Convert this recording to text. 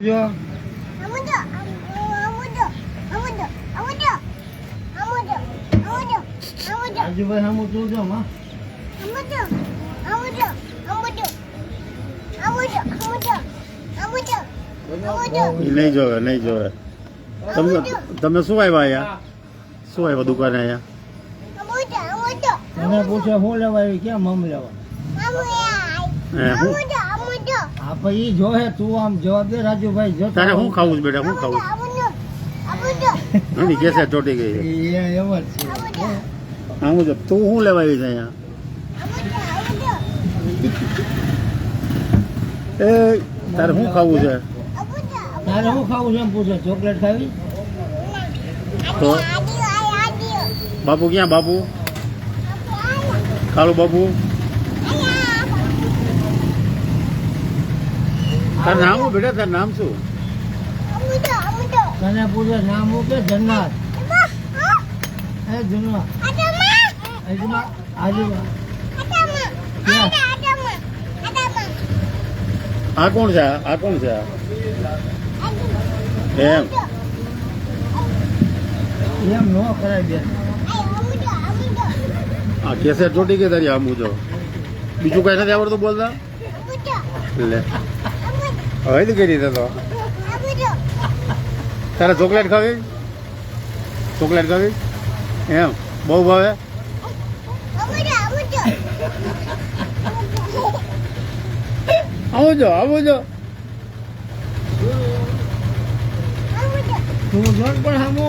Yeah. આજુભાઈ હમ ઉતરું છું માં નહીં જોવે નહીં જોવે. તમને તમે શું આવ્યા અહીંયા? શું આવ્યા દુકાને અહીંયા? એને પૂછે હું લેવા આવી? ક્યાં મમ લેવા? હે હું? હા ભાઈ જો હે તું આમ જવાબ દે રાજુભાઈ જો તારે શું ખાવું છે બેટા શું ખાવું એની કેસે ચોટી ગઈ એ એમ છે. આવું છે તું શું લેવા આવી છે અહીંયા? એ તારે શું ખાવું છે? તારે શું ખાવું છે એમ પૂછે ચોકલેટ ખાવી? તો? બાપુ ક્યાં બાપુ? કાળુ બાપુ? તાર નામ શું બેટા? તાર નામ શું? તને પૂછે નામ શું કે જન્નાર હે જન્નાર અજમા આજુબા આ કોણ છે? આ કોણ છે? એમ. એમ નો કરાય બેન. આ કેસેટ ચોટી ગઈ તારી આમ જો બીજું કઈ નથી આવડતું બોલતા? લે. હવે કઈ રીતે તો? તારે ચોકલેટ ખાવી? ચોકલેટ ખાવી? એમ? બહુ ભાવે? આવું જો આવું છો હું આવજો પણ સામો